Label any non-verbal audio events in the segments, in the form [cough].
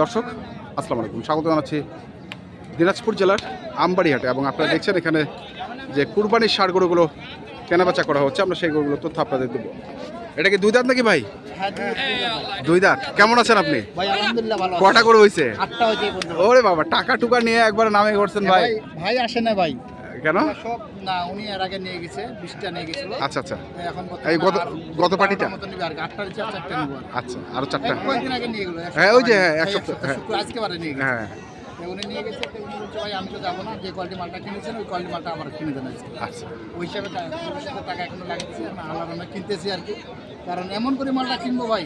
দর্শক আসসালামু আলাইকুম। স্বাগত জানাচ্ছি দিনাজপুর জেলার আমবাড়িহাটে এবং আপনারা দেখছেন এখানে যে কুরবানির সার গরুগুলো কেনাবেচা করা হচ্ছে। আমরা সেই গরুগুলো তথ্য আপনাদের দেবো। এটা কি দুই দাঁত নাকি ভাই? দুই দাঁত। কেমন আছেন আপনি? কটা করে হয়েছে। ওরে বাবা টাকা টুকা নিয়ে একবার নামে করছেন ভাই। ভাই ভাই আসে না ভাই। কেন? সব না উনি এর আগে নিয়ে গেছে বিশটা নিয়ে গেছিল। আচ্ছা আচ্ছা। এখন এই গত- গত পার্টিটা? আর কি, আটটার চেয়ে চারটা নিবো। আচ্ছা আরও চারটা? কয়েকদিন আগে নিয়ে গেলো হ্যাঁ, ওই যে, হ্যাঁ, এক সপ্তাহ, হ্যাঁ। শুক্র আজকে বারে নিয়ে গেছে। হ্যাঁ। উনি নিয়ে গেছে উনি বলছে ভাই আমি তো যাব না যে কোয়ালিটি মালটা কিনেছেন ওই কোয়ালিটি মালটা আবার কিনে দেন আচ্ছা। ওই হিসাবে টাকা এখনও আমরা আলাদা আমরা কিনতেছি আর কি। কারণ এমন করে মালটা কিনবো ভাই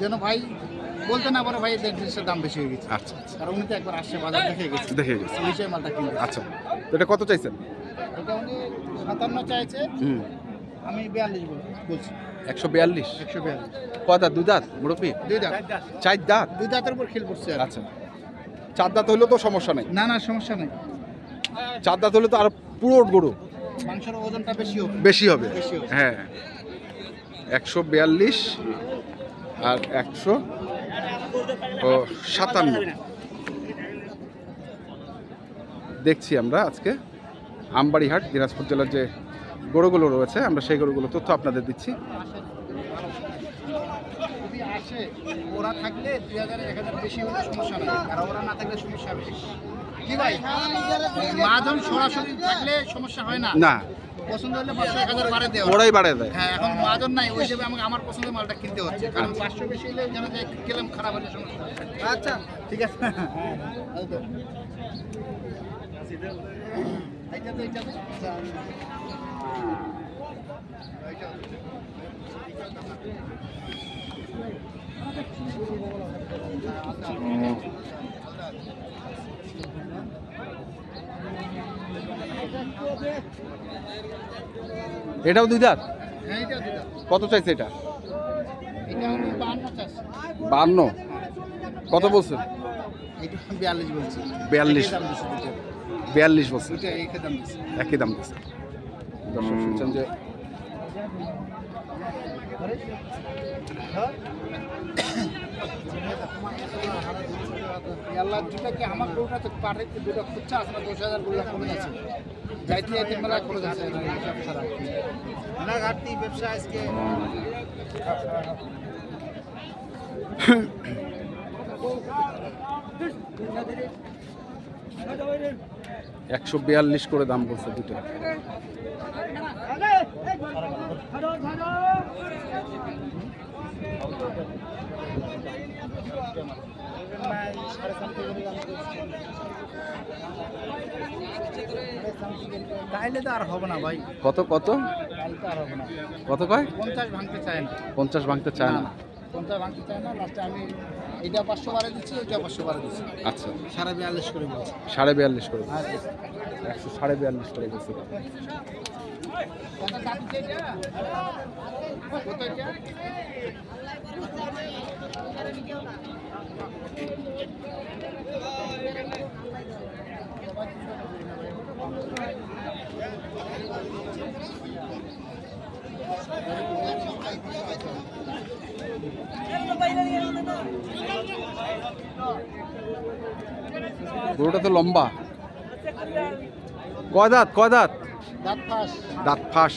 যেন ভাই বলতে না পারে ভাই এই জিনিসটার দাম বেশি হয়ে গেছে। আচ্ছা আচ্ছা। কারণ উনি তো একবার আসছে বাজার দেখে গেছে। দেখে গেছি। ওই হিসাবে মালটা কিনবে। আচ্ছা। তো এটা কত চাইছেন? এটা উনি সাতান্ন চাইছে। হুম। আমি বিয়াল্লিশ বলছি। একশো বিয়াল্লিশ? একশো বিয়াল্লিশ। দাঁত? দুই দাঁত? মুরব্বী? দুই দাঁত। চার দাঁত। দুই দাঁতের উপর খেল পড়ছে আচ্ছা। চার দাঁত হলেও তো সমস্যা নেই। না না সমস্যা নেই। চার দাঁত হলে তো আর পুরো গরু। মাংসের ওজনটা বেশি বেশি হবে। বেশি হবে। হ্যাঁ। একশো বিয়াল্লিশ আর একশো ও সাতান্ন। দেখছি আমরা আজকে আমবাড়িহাট দিনাজপুর জেলার যে গরুগুলো রয়েছে আমরা সেই গরুগুলো তথ্য আপনাদের দিচ্ছি। ওরা থাকলে দুই হাজার এক হাজার বেশি হলে সমস্যা নেই আর ওরা না থাকলে সমস্যা বেশি কি ভাই? মাজন সরাসরি থাকলে সমস্যা হয় না? না। পছন্দ হলে পাঁচশো এক হাজার বাড়ে দেওয়া। ওরাই বাড়ায় দেয়। হ্যাঁ এখন মাজন নাই ওই হিসেবে আমাকে আমার পছন্দের মালটা কিনতে হচ্ছে কারণ পাঁচশো বেশি হলে যেন যে গেলাম খারাপ হলে সমস্যা আচ্ছা ঠিক আছে। তো। এটাও দুই দাঁত হ্যাঁ। কত চাইছে এটা। বান্ন কত বলছেন বিয়াল্লিশ বলছি বিয়াল্লিশ বিয়াল্লিশ দুইটা একই দাম দিচ্ছে দর্শক শুনছেন যে আল্লাহ দুটা কি আমার গরুটা তো পারে কি দুটা খুঁজছে আছে না দশ হাজার গরুটা খরচ আছে যাইতে যাইতে মেলা খরচ আছে না ঘাটতি ব্যবসা আজকে [coughs] একশো বিয়াল্লিশ করে দাম বলছে দুটো। তাইলে তো আর হবে না ভাই। কত কত? আর হবে না। কত কয়? পঞ্চাশ ভাঙতে চায় না। পঞ্চাশ ভাঙতে চায় না। পঞ্চাশ ভাঙতে চায় না লাস্টে আমি এটা পাঁচশো বারে দিচ্ছি ওইটা পাঁচশো বারে দিচ্ছি। আচ্ছা। সাড়ে বিয়াল্লিশ করে বলছি। সাড়ে বিয়াল্লিশ করে আর একশো সাড়ে বিয়াল্লিশ করে বলছে কত গরুটা তো লম্বা। কয় দাঁত কয় দাঁত? দাঁত ফাঁস।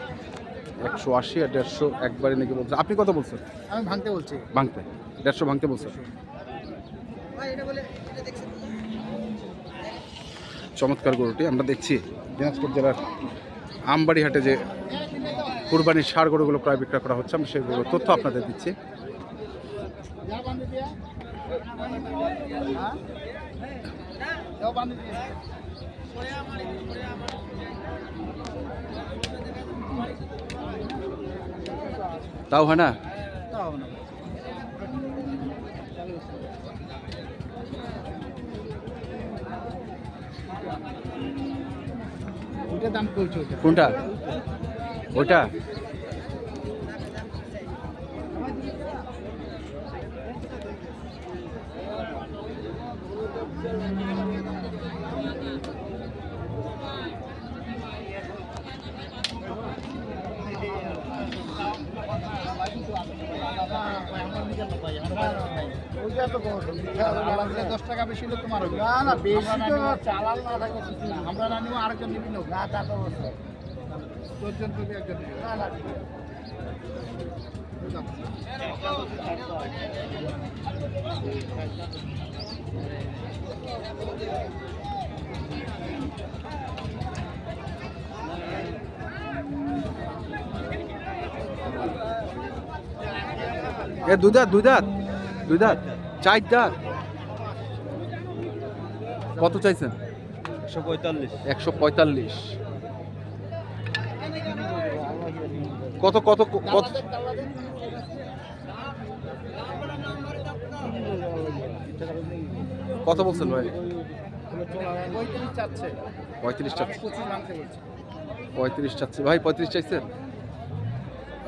একশো আশি আর দেড়শো একবারে নাকি বলছে। আপনি কত বলছেন? আমি ভাঙতে বলছি। ভাঙতে। দেড়শো ভাঙতে বলছেন? চমৎকার গরুটি আমরা দেখছি দিনাজপুর জেলার আমবাড়ি হাটে যে কুরবানির সার গরুগুলো প্রায় বিক্রয় করা হচ্ছে আমরা সেগুলো তথ্য আপনাদের দিচ্ছি যা বান্ধে দিয়া হ্যাঁ যাও বান্ধে দিয়া তাও হয় না? কোনটা? ওইটা ওইটা তো দশ টাকা বেশি হলে তোমার হবে। না না বেশি তো চালাল না থাকে আমরা না নিব আরেকজন নিবি না না তা তো তোরজন তুমি একজন না না এ দাঁত দুই দাঁত। চার দাঁত কত চাইছেন? একশো পঁয়তাল্লিশ। একশো পঁয়তাল্লিশ। কত কত কত? কত বলছেন ভাই? পঁয়ত্রিশ চাচ্ছে। পঁয়ত্রিশ চাচ্ছে। ভাই পঁয়ত্রিশ চাইছেন?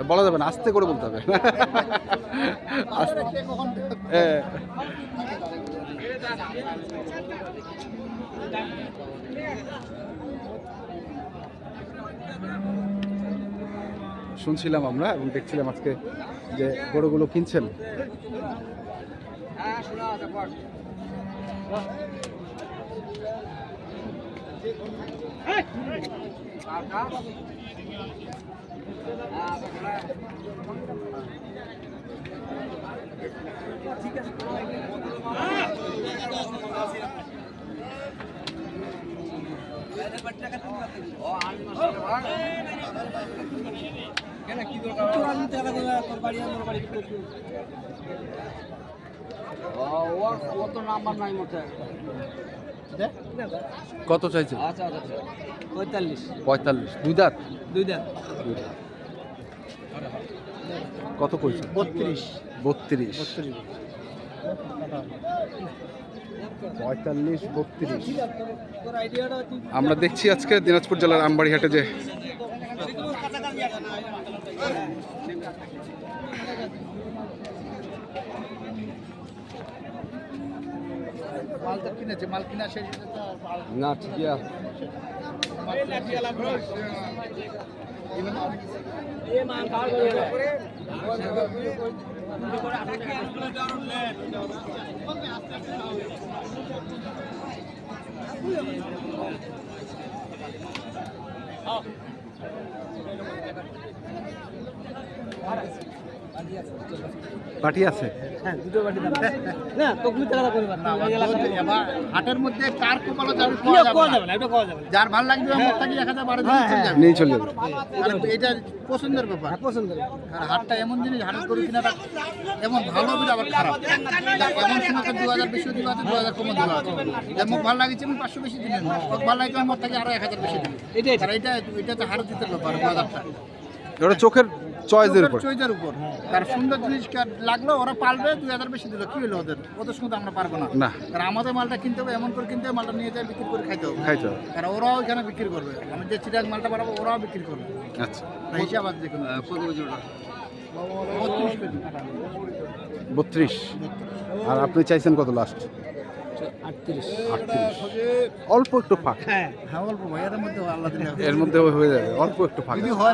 বলা যাবে না, আস্তে করে বলতে হবে। শুনছিলাম আমরা এবং দেখছিলাম আজকে যে গরুগুলো কিনছেন। কত নাম্বার নাই মোটে কত চাইছেন? আচ্ছা আচ্ছা পঁয়তাল্লিশ। পঁয়তাল্লিশ। দুই দাঁত? দুই দেন দুই দাঁত। কত কইছে বত্রিশ। বত্রিশ। পঁয়তাল্লিশ বত্রিশ। তোর আইডিয়াটা তুই আমরা দেখছি আজকে দিনাজপুর জেলার আমবাড়িহাটে যে মাল তো কিনেছে মাল কিনা শেষ না ঠিক আছে। পাটি আছে? হ্যাঁ দুটো বাটি না তো কুড়ি টাকা করে না, আমার তো এবার হাটের মধ্যে কার কপালে যাবে কোয়া যাবে যাবে না। না এটা কোয়া যাবে যার ভালো লাগবে আমার থেকে এক হাজার বারো দিন নিয়ে চলে যাবে। আর এটা পছন্দের ব্যাপার। হ্যাঁ পছন্দ করে আর হাটটা এমন জিনিস হাটের করে কিনাটা এমন ভালো আবার খারাপ। এমন সময় দু হাজার বেশি আছে দু হাজার কমে দিবা আছে। যেমন ভালো লাগছে আমি পাঁচশো বেশি দিলেন। ভালো লাগছে আমার থেকে আরও এক হাজার বেশি দিলেন। এটা এটা তো হার দিতে ব্যাপার ওটা চোখের চয়েসের উপর। চয়েসের উপর। তার সুন্দর জিনিস কার- লাগল ওরা পালবে দুই হাজার বেশি দিল কি হলো ওদের? ওদের সঙ্গে আমরা পারব না। না। কারণ আমাদের মালটা কিনতে হবে এমন করে কিনতে হবে মালটা নিয়ে যায় বিক্রি করে খাইতে হবে। খাইতে হবে। আর ওরাও এখানে বিক্রি করবে। আমি যে চিটাক মালটা বাড়াবো ওরাও বিক্রি করবে। আচ্ছা। হিসাব আছে দেখুন কত বত্রিশ আর আপনি চাইছেন কত লাস্ট অল্প একটু ফাঁক। হ্যাঁ হ্যাঁ এর মধ্যে হয়ে যাবে অল্প একটু ফাঁক। হয়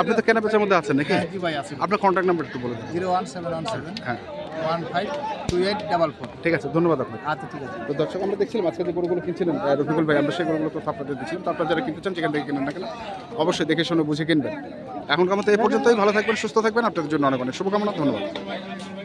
আপনি তো কেনা বেচার মধ্যে আছেন নাকি? হ্যাঁ জি ভাই আছে। আপনার কন্ট্যাক্ট নাম্বার একটু বলে দিন। Zero one seven one seven হ্যাঁ। One five two eight double four. ঠিক আছে ধন্যবাদ আপনাকে। আচ্ছা ঠিক আছে। তো দর্শক আমরা দেখছিলাম আজকে যে গরুগুলো কিনছিলেন আহ, রফিকুল ভাই আমরা সেই গরুগুলো তো আপনাদের দিচ্ছিলাম তো আপনারা যারা কিনতে চান সেখান থেকে কিনেন না কেন অবশ্যই দেখে শুনে বুঝে কিনবেন। এখনকার মতো এই পর্যন্তই। ভালো থাকবেন সুস্থ থাকবেন। আপনাদের জন্য অনেক অনেক শুভকামনা ধন্যবাদ আমরা বাইরে দেখেন দেশি নিবি